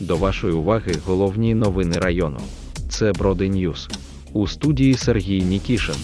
До вашої уваги головні новини району. Це Броди Ньюс. У студії Сергій Нікішин.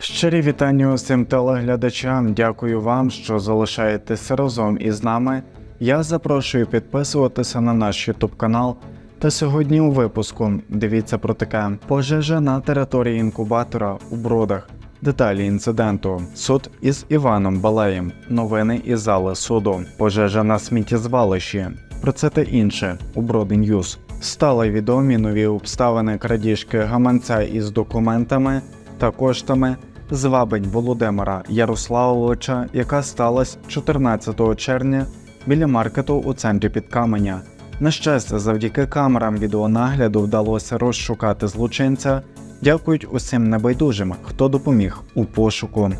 Щирі вітання усім телеглядачам. Дякую вам, що залишаєтеся разом із нами. Я запрошую підписуватися на наш YouTube канал. Та сьогодні у випуску дивіться про таке: пожежа на території інкубатора у бродах. Деталі інциденту, суд із Іваном Балеєм, новини із зали суду, пожежа на сміттєзвалищі. Про це та інше у Броди Ньюз. Стали відомі нові обставини крадіжки гаманця із документами та коштами звабень Володимира Ярославовича, яка сталася 14 червня біля маркету у центрі Підкаменя. На щастя, завдяки камерам відеонагляду вдалося розшукати злочинця. Дякують усім небайдужим, хто допоміг у пошуку.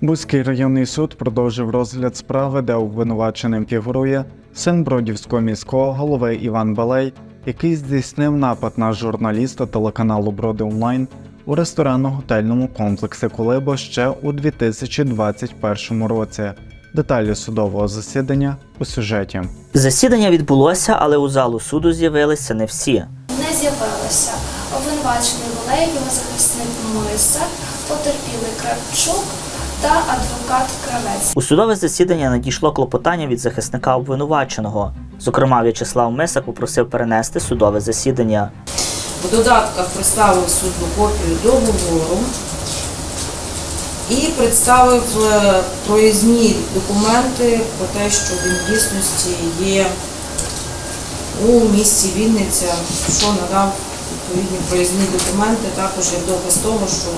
Бузький районний суд продовжив розгляд справи, де обвинуваченим фігурує син Бродівського міського голови Іван Балей, який здійснив напад на журналіста телеканалу Броди Онлайн у ресторанно-готельному комплексі Колибо ще у 2021 році. Деталі судового засідання у сюжеті. Засідання відбулося, але у залу суду з'явилися не всі. не з'явилося. Обвинувачений Волей, його захисник Мойса, потерпілий Кравчук та адвокат Кравець. У судове засідання надійшло клопотання від захисника обвинуваченого. Зокрема, В'ячеслав Мисак попросив перенести судове засідання. В додатках представив суду копію договору і представив е, проїзні документи про те, що він в дійсності є у місті Вінниця, що надав відповідні проїзні документи, також як доказ того, що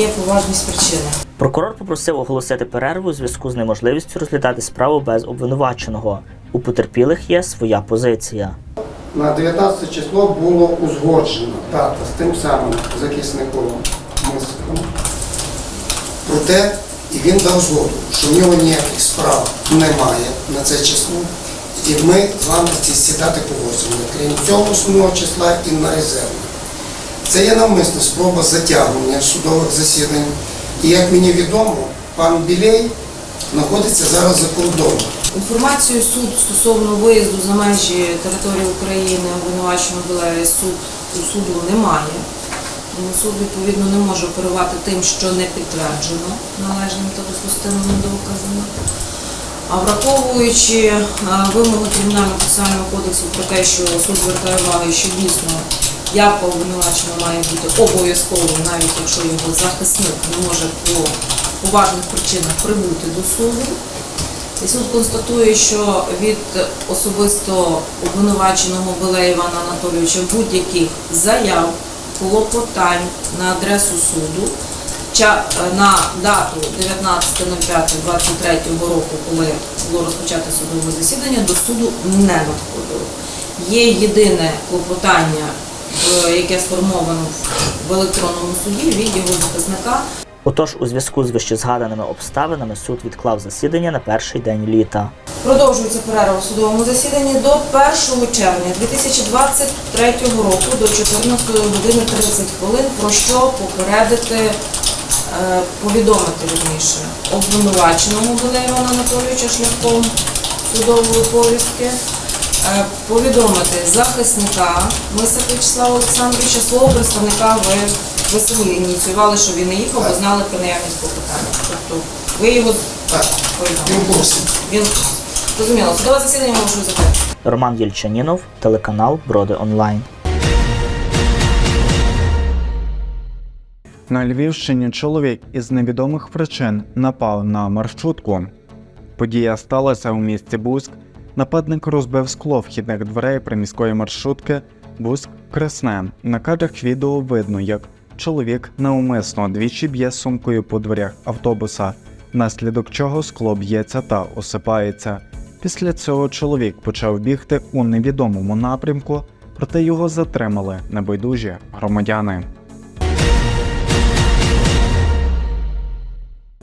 є поважність причини. Прокурор попросив оголосити перерву у зв'язку з неможливістю розглядати справу без обвинуваченого. У потерпілих є своя позиція. На 19 число було узгоджено дата з тим самим захисником Мисиком. Проте і він дав згоду, що в нього ніяких справ немає на це число. І ми з вами ці сідати погоджені, крім цього 8 числа і на резерві. Це є навмисна спроба затягування судових засідань. І як мені відомо, пан Білей знаходиться зараз за кордоном. Інформацію суд стосовно виїзду за межі території України обвинуваченого Білея суд у суду немає. Суд відповідно не може оперувати тим, що не підтверджено належними та допустимими доказами. А враховуючи е, вимогу Кримінального процесуального кодексу про те, що суд звертає увагу, що дійсно явка обвинуваченого має бути обов'язковою, навіть якщо його захисник не може по поважних причинах прибути до суду. І суд констатує, що від особисто обвинуваченого Белея Івана Анатолійовича будь-яких заяв, клопотань на адресу суду на дату 19.05.23 року, коли було розпочато судове засідання, до суду не надходило. Є єдине клопотання, е, яке сформовано в електронному суді від його захисника Отож, у зв'язку з вищезгаданими обставинами суд відклав засідання на перший день літа. Продовжується перерва в судовому засіданні до 1 червня 2023 року до 14 години 30 хвилин, про що попередити, е, повідомити вірніше обвинуваченому Івана Анатолійовича шляхом судової повістки, е, повідомити захисника Мисак Вячеслава Олександровича, свого представника ви, ви самі ініціювали, що він не їхав, бо знали про наявність клопотання. Тобто ви його Так, він в курсі. Він зрозуміло, судове засідання можу закрити. Роман Єльчанінов, телеканал Броди Онлайн. На Львівщині чоловік із невідомих причин напав на маршрутку. Подія сталася у місті Бузьк. Нападник розбив скло вхідних дверей приміської маршрутки Бузьк Кресне. На кадрах відео видно, як чоловік неумисно двічі б'є сумкою по дверях автобуса, внаслідок чого скло б'ється та осипається. Після цього чоловік почав бігти у невідомому напрямку, проте його затримали небайдужі громадяни.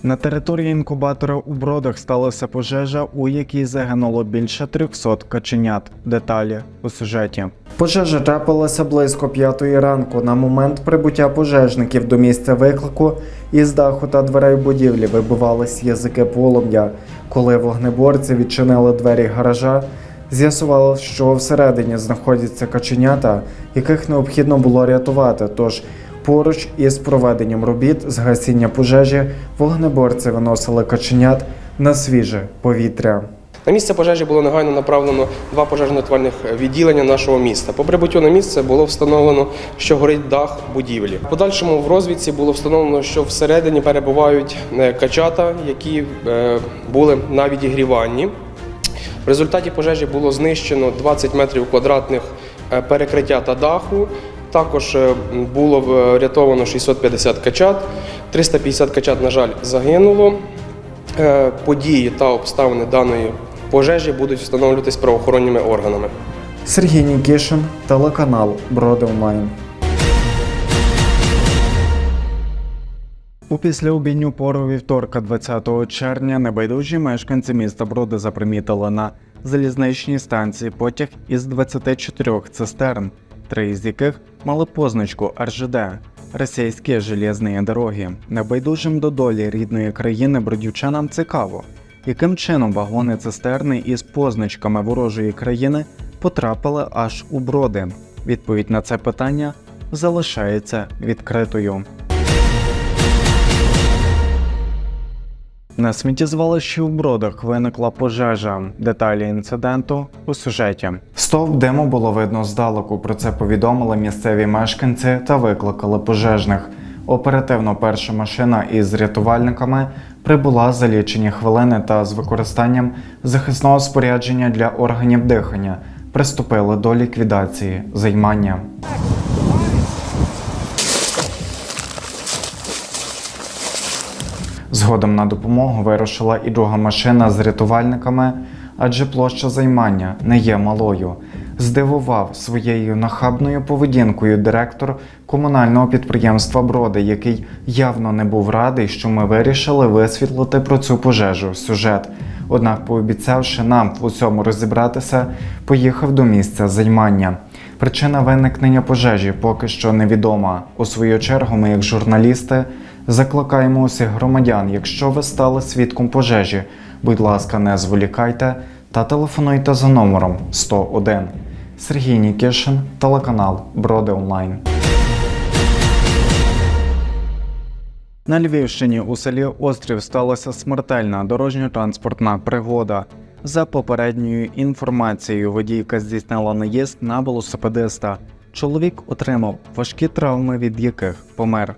На території інкубатора у бродах сталася пожежа, у якій загинуло більше 300 каченят. Деталі у сюжеті. Пожежа трапилася близько п'ятої ранку. На момент прибуття пожежників до місця виклику із даху та дверей будівлі вибивались язики полум'я. Коли вогнеборці відчинили двері гаража, з'ясувалось, що всередині знаходяться каченята, яких необхідно було рятувати. Тож Поруч із проведенням робіт з гасіння пожежі вогнеборці виносили каченят на свіже повітря. На місце пожежі було негайно направлено два пожежно-рятувальних відділення нашого міста. По прибуттю на місце було встановлено, що горить дах будівлі. В подальшому в розвідці було встановлено, що всередині перебувають е, качата, які е, були на відігріванні. В результаті пожежі було знищено 20 метрів квадратних е, перекриття та даху. Також е, було врятовано 650 качат. 350 качат, на жаль, загинуло. Е, Події та обставини даної пожежі будуть встановлюватись правоохоронними органами. Сергій Нікішин, телеканал Броди Онлайн. У післяобідню пору вівторка 20 червня небайдужі мешканці міста Броди запримітили на залізничній станції потяг із 24 цистерн, три з яких мали позначку РЖД російські железні дороги. Небайдужим до долі рідної країни бродівчанам цікаво, яким чином вагони цистерни із позначками ворожої країни потрапили аж у броди. Відповідь на це питання залишається відкритою. На сміттєзвалищі у бродах виникла пожежа. Деталі інциденту у сюжеті. Стовп диму було видно здалеку. Про це повідомили місцеві мешканці та викликали пожежних. Оперативно перша машина із рятувальниками прибула за лічені хвилини та з використанням захисного спорядження для органів дихання приступили до ліквідації займання. Згодом на допомогу вирушила і друга машина з рятувальниками, адже площа займання не є малою. Здивував своєю нахабною поведінкою директор комунального підприємства Броди, який явно не був радий, що ми вирішили висвітлити про цю пожежу сюжет. Однак, пообіцявши нам в усьому розібратися, поїхав до місця займання. Причина виникнення пожежі поки що невідома. У свою чергу, ми, як журналісти, закликаємо усіх громадян, якщо ви стали свідком пожежі, будь ласка, не зволікайте та телефонуйте за номером 101. Сергій Нікішин, телеканал Броди Онлайн. На Львівщині у селі Острів сталася смертельна дорожньо-транспортна пригода. За попередньою інформацією, водійка здійснила наїзд на велосипедиста. Чоловік отримав важкі травми, від яких помер.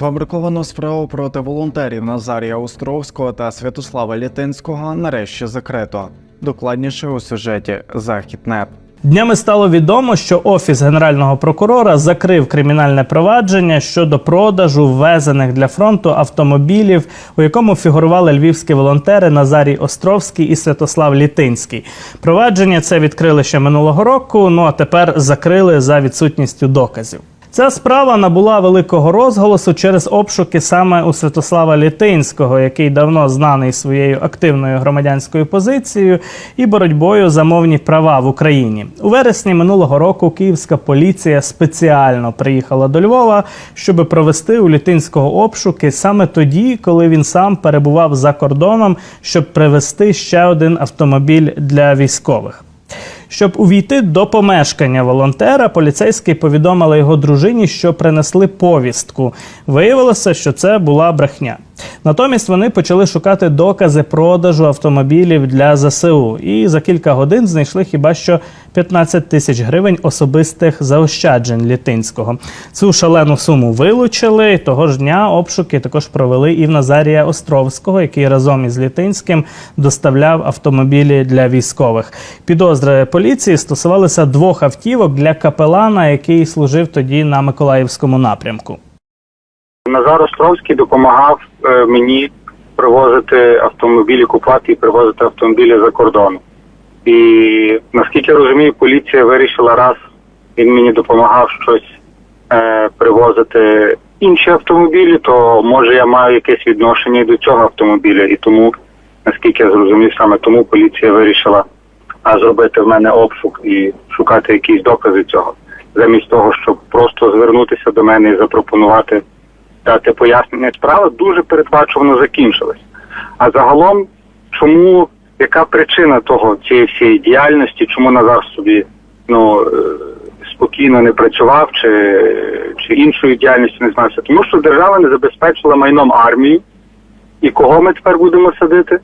Сфабриковану справу проти волонтерів Назарія Островського та Святослава Літинського нарешті закрито. Докладніше у сюжеті Західнет. Днями стало відомо, що офіс генерального прокурора закрив кримінальне провадження щодо продажу ввезених для фронту автомобілів, у якому фігурували львівські волонтери Назарій Островський і Святослав Літинський. Провадження це відкрили ще минулого року. Ну а тепер закрили за відсутністю доказів. Ця справа набула великого розголосу через обшуки саме у Святослава Літинського, який давно знаний своєю активною громадянською позицією і боротьбою за мовні права в Україні. У вересні минулого року київська поліція спеціально приїхала до Львова, щоб провести у Літинського обшуки саме тоді, коли він сам перебував за кордоном, щоб привезти ще один автомобіль для військових. Щоб увійти до помешкання волонтера, поліцейські повідомили його дружині, що принесли повістку. Виявилося, що це була брехня. Натомість вони почали шукати докази продажу автомобілів для ЗСУ, і за кілька годин знайшли хіба що 15 тисяч гривень особистих заощаджень Літинського. Цю шалену суму вилучили. Того ж дня обшуки також провели і в Назарія Островського, який разом із Літинським доставляв автомобілі для військових. Підозри поліції стосувалися двох автівок для капелана, який служив тоді на Миколаївському напрямку. Назар Островський допомагав мені привозити автомобілі, купувати і привозити автомобілі за кордон. І наскільки я розумію, поліція вирішила раз він мені допомагав щось е, привозити інші автомобілі, то може я маю якесь відношення до цього автомобіля. І тому, наскільки я зрозумів, саме тому поліція вирішила зробити в мене обшук і шукати якісь докази цього, замість того, щоб просто звернутися до мене і запропонувати дати пояснення. Справа дуже передбачувано закінчилась. А загалом, чому яка причина того цієї всієї діяльності, чому Назар собі ну е, спокійно не працював чи, чи іншою діяльністю не займався? Тому що держава не забезпечила майном армію. І кого ми тепер будемо садити?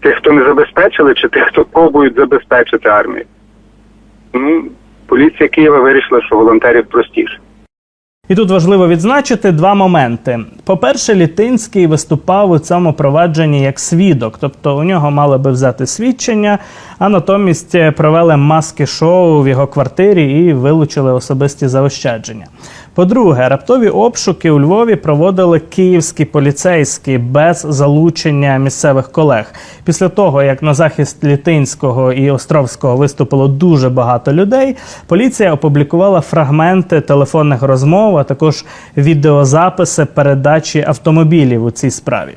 Тих, хто не забезпечили, чи тих, хто пробують забезпечити армію? Ну, поліція Києва вирішила, що волонтерів простіше. І тут важливо відзначити два моменти. По-перше, Літинський виступав у цьому провадженні як свідок, тобто у нього мали би взяти свідчення, а натомість провели маски шоу в його квартирі і вилучили особисті заощадження. По-друге, раптові обшуки у Львові проводили київські поліцейські без залучення місцевих колег. Після того, як на захист Літинського і Островського виступило дуже багато людей, поліція опублікувала фрагменти телефонних розмов, а також відеозаписи передачі автомобілів у цій справі.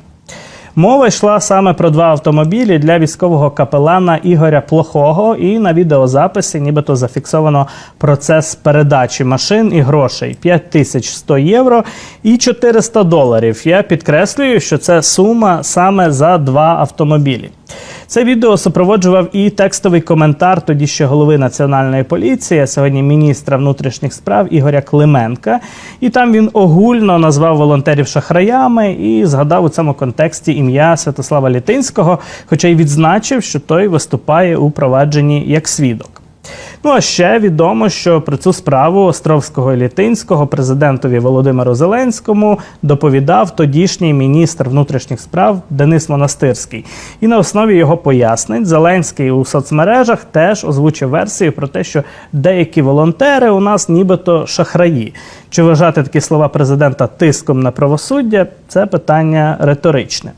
Мова йшла саме про два автомобілі для військового капелана Ігоря Плохого, і на відеозаписі нібито зафіксовано процес передачі машин і грошей 5100 євро і 400 доларів. Я підкреслюю, що це сума саме за два автомобілі. Це відео супроводжував і текстовий коментар тоді ще голови національної поліції, сьогодні міністра внутрішніх справ Ігоря Клименка. І там він огульно назвав волонтерів шахраями і згадав у цьому контексті ім'я Святослава Літинського, хоча й відзначив, що той виступає у провадженні як свідок. Ну а ще відомо, що про цю справу Островського і Літинського президентові Володимиру Зеленському доповідав тодішній міністр внутрішніх справ Денис Монастирський. І на основі його пояснень Зеленський у соцмережах теж озвучив версію про те, що деякі волонтери у нас нібито шахраї. Чи вважати такі слова президента тиском на правосуддя? Це питання риторичне.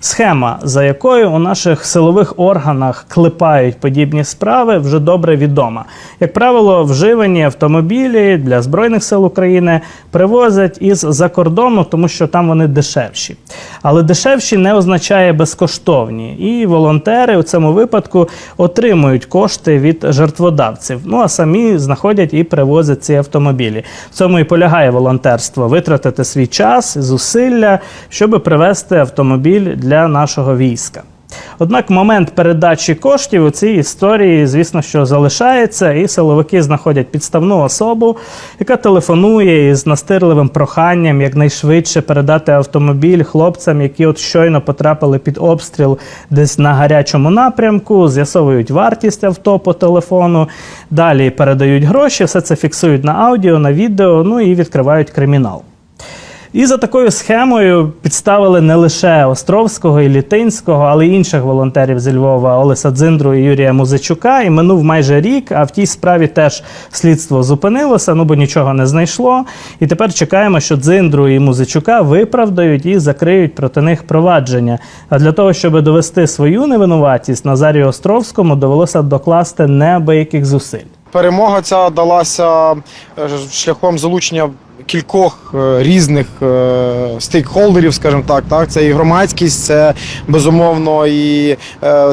Схема, за якою у наших силових органах клепають подібні справи, вже добре відома. Як правило, вживані автомобілі для збройних сил України привозять із-за кордону, тому що там вони дешевші. Але дешевші не означає безкоштовні. І волонтери у цьому випадку отримують кошти від жертводавців. Ну а самі знаходять і привозять ці автомобілі. В цьому і полягає волонтерство: витратити свій час, зусилля, щоб привезти автомобіль для нашого війська. Однак момент передачі коштів у цій історії, звісно, що залишається, і силовики знаходять підставну особу, яка телефонує із настирливим проханням якнайшвидше передати автомобіль хлопцям, які от щойно потрапили під обстріл десь на гарячому напрямку, з'ясовують вартість авто по телефону, далі передають гроші, все це фіксують на аудіо, на відео, ну і відкривають кримінал. І за такою схемою підставили не лише Островського і Літинського, але й інших волонтерів зі Львова Олеса Дзиндру і Юрія Музичука. І минув майже рік. А в тій справі теж слідство зупинилося, ну бо нічого не знайшло. І тепер чекаємо, що Дзиндру і Музичука виправдають і закриють проти них провадження. А для того, щоб довести свою невинуватість, Назарію Островському довелося докласти неабияких зусиль. Перемога ця далася е, шляхом залучення кількох е, різних е, стейкхолдерів, скажімо так. Так, це і громадськість, це безумовно і е,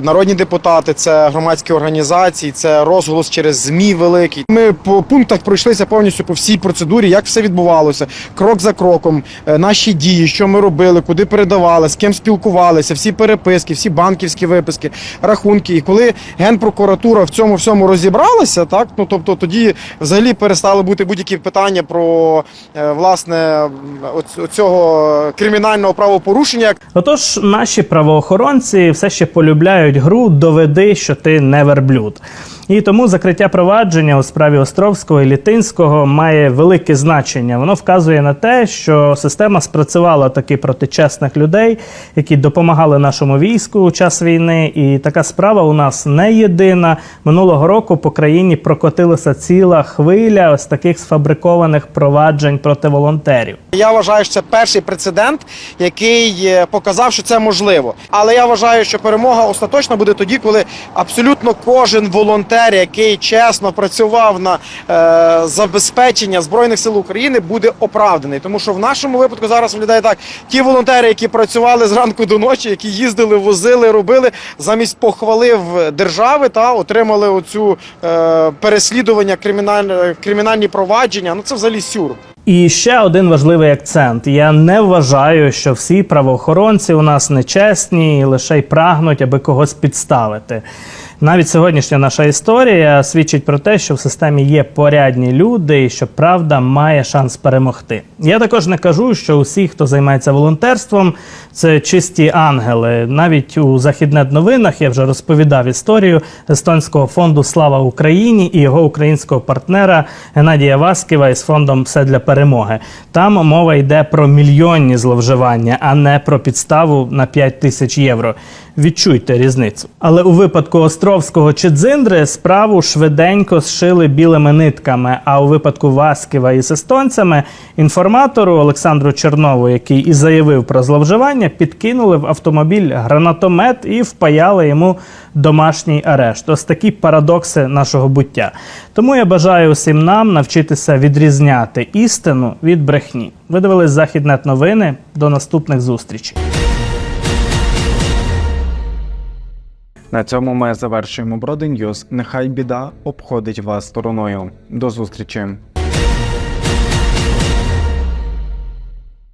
народні депутати, це громадські організації, це розголос через змі великий. Ми по пунктах пройшлися повністю по всій процедурі, як все відбувалося, крок за кроком, наші дії, що ми робили, куди передавали, з ким спілкувалися, всі переписки, всі банківські виписки, рахунки. І коли генпрокуратура в цьому всьому розібралася, так ну тобто тоді взагалі перестали бути будь-які питання про власне оц- цього кримінального правопорушення. Отож, наші правоохоронці все ще полюбляють гру Доведи, що ти не верблюд. І тому закриття провадження у справі Островського і Літинського має велике значення. Воно вказує на те, що система спрацювала таки проти чесних людей, які допомагали нашому війську у час війни. І така справа у нас не єдина. Минулого року по країні прокотилася ціла хвиля ось таких сфабрикованих проваджень проти волонтерів. Я вважаю, що це перший прецедент, який е, показав, що це можливо. Але я вважаю, що перемога остаточна буде тоді, коли абсолютно кожен волонтер волонтер, який чесно працював на е, забезпечення збройних сил України, буде оправданий. Тому що в нашому випадку зараз виглядає так: ті волонтери, які працювали зранку до ночі, які їздили, возили, робили замість похвали в держави, та отримали оцю е, переслідування кримінальне кримінальні провадження. Ну це взагалі сюр. І ще один важливий акцент: я не вважаю, що всі правоохоронці у нас нечесні і лише й прагнуть, аби когось підставити. Навіть сьогоднішня наша історія свідчить про те, що в системі є порядні люди, і що правда має шанс перемогти. Я також не кажу, що усі, хто займається волонтерством, це чисті ангели. Навіть у західнет новинах я вже розповідав історію естонського фонду Слава Україні і його українського партнера Геннадія Васківа із фондом Все для перемоги. Там мова йде про мільйонні зловживання, а не про підставу на 5 тисяч євро. Відчуйте різницю. Але у випадку Островського чи Дзиндри справу швиденько зшили білими нитками. А у випадку Васківа із естонцями інформатору Олександру Чернову, який і заявив про зловживання, підкинули в автомобіль гранатомет і впаяли йому домашній арешт. Ось такі парадокси нашого буття. Тому я бажаю усім нам навчитися відрізняти істину від брехні. Ви дивились Західнет новини. До наступних зустрічей. На цьому ми завершуємо Броди Ньюз. Нехай біда обходить вас стороною. До зустрічі.